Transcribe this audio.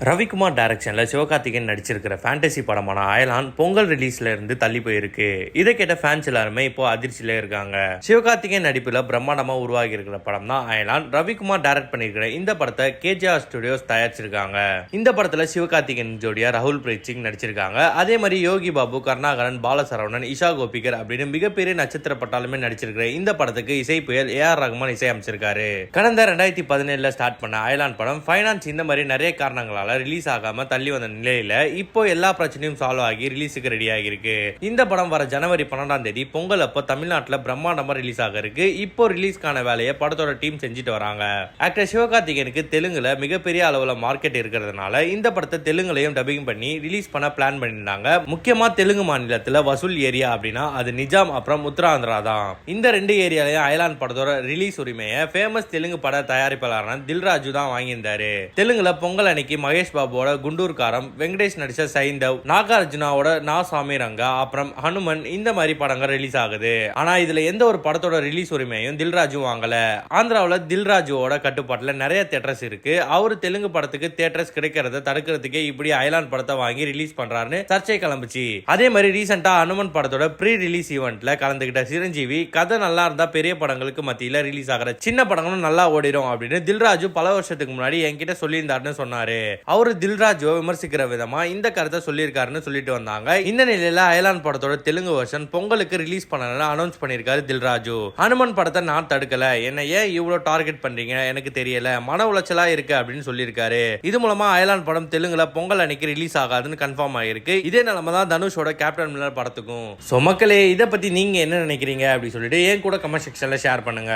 ரவிக்குமார் டைரக்ஷனில் சிவகார்த்திகேயன் நடிச்சிருக்கிற ஃபேண்டசி படமான அயலான் பொங்கல் ரிலீஸ்ல இருந்து தள்ளி போயிருக்கு. இதை கேட்ட ஃபேன்ஸ் எல்லாருமே இப்போ அதிர்ச்சியில இருக்காங்க. சிவகார்த்திகேயன் நடிப்பில் பிரம்மாண்டமா உருவாகி இருக்கிற படம் தான் அயலான் ரவிக்குமார் டைரக்ட் பண்ணியிருக்கிற இந்த படத்தை கேஜிஆர் ஸ்டுடியோஸ் தயாரிச்சிருக்காங்க. இந்த படத்துல சிவகார்த்திகேயன் ஜோடியா ராகுல் பிரீத் சிங் நடிச்சிருக்காங்க. அதே மாதிரி யோகி பாபு கருணாகரன் பாலசரவணன் இஷா கோபிகர் அப்படின்னு மிகப்பெரிய நட்சத்திர பட்டாலுமே நடிச்சிருக்கிற இந்த படத்துக்கு இசை புயல் ஏ ஆர் ரகுமான் இசை அமைச்சிருக்காரு கடந்த ரெண்டாயிரத்தி பதினேழுல ஸ்டார்ட் பண்ண அயலான் படம் ஃபைனான்ஸ் இந்த மாதிரி நிறைய காரணங்களால் ரிலீஸ் ஆகாம தள்ளி வந்த நிலையில இப்போ எல்லா பிரச்சனையும் சால்வ் ஆகி ரிலீஸுக்கு ரெடி ஆகிருக்கு இந்த படம் வர ஜனவரி பன்னெண்டாம் தேதி பொங்கல் அப்போ தமிழ்நாட்டில் பிரம்மாண்டமா ரிலீஸ் ஆக இருக்கு. இப்போ ரிலீஸ்க்கான வேலையை படத்தோட டீம் செஞ்சுட்டு வராங்க. ஆக்டர் சிவகார்த்திகேயனுக்கு தெலுங்குல மிகப்பெரிய அளவுல மார்க்கெட் இருக்கிறதுனால இந்த படத்தை தெலுங்குலையும் டப்பிங் பண்ணி ரிலீஸ் பண்ண பிளான் பண்ணியிருந்தாங்க. முக்கியமா தெலுங்கு மாநிலத்துல வசூல் ஏரியா அப்படின்னா அது நிஜாம் அப்புறம் உத்தராந்திரா தான். இந்த ரெண்டு ஏரியாலையும் அயலான் படத்தோட ரிலீஸ் உரிமையை ஃபேமஸ் தெலுங்கு பட தயாரிப்பாளரான தில்ராஜு தான் வாங்கியிருந்தாரு. தெலுங்குல பொங்கல் அன்னைக்கு மகேஷ் பாபுவோட குண்டூர்காரம் வெங்கடேஷ் நடிச்ச சைந்தவ் நாகார்ஜுனாவோட நா சாமி ரங்கா அப்புறம் ஹனுமன் இந்த மாதிரி படங்கள் ரிலீஸ் ஆகுது. ஆனா இதுல எந்த ஒரு படத்தோட ரிலீஸ் உரிமையும் தில்ராஜும் வாங்கல. ஆந்திராவில் தில்ராஜுவோட கட்டுப்பாட்டில் நிறைய தேட்டர்ஸ் இருக்கு. அவர் தெலுங்கு படத்துக்கு தேட்டர்ஸ் கிடைக்கிறத தடுக்கிறதுக்கே இப்படி அயலான் படத்தை வாங்கி ரிலீஸ் பண்றாருன்னு சர்ச்சை கிளம்புச்சு. அதே மாதிரி ரீசெண்டா அனுமன் படத்தோட ப்ரீ ரிலீஸ் ஈவெண்ட்ல கலந்துகிட்ட சிரஞ்சீவி கதை நல்லா இருந்தா பெரிய படங்களுக்கு மத்தியில ரிலீஸ் ஆகிற சின்ன படங்களும் நல்லா ஓடிடும் அப்படின்னு தில்ராஜு பல வருஷத்துக்கு முன்னாடி என்கிட்ட சொல்லியிருந்தாருன்னு சொன்னாரு. அவர் தில்ராஜுவை விமர்சிக்கிற விதமா இந்த கருத்தை சொல்லியிருக்காருன்னு சொல்லிட்டு வந்தாங்க. இந்த நிலையில அயலான் படத்தோட தெலுங்கு வெர்ஷன் பொங்கலுக்கு ரிலீஸ் பண்ணணும்னு அனௌன்ஸ் பண்ணியிருக்காரு தில்ராஜு. அனுமன் படத்தை நான் தடுக்கல. என்ன ஏன் இவ்வளவு டார்கெட் பண்றீங்க? எனக்கு தெரியல. மன உளைச்சலா இருக்கு அப்படின்னு சொல்லியிருக்காரு. இது மூலமா அயலான் படம் தெலுங்குல பொங்கல் அன்னைக்கு ரிலீஸ் ஆகாதுன்னு கன்ஃபார்ம் ஆயிருக்கு. இதே நிலைமை தான் தனுஷோட கேப்டன் மில்லர் படத்துக்கும். ஸோ மக்களே இதை பத்தி நீங்க என்ன நினைக்கிறீங்க? அப்படின்னு சொல்லிட்டு ஏன் கூட கமெண்ட் செக்ஷன்ல ஷேர் பண்ணுங்க.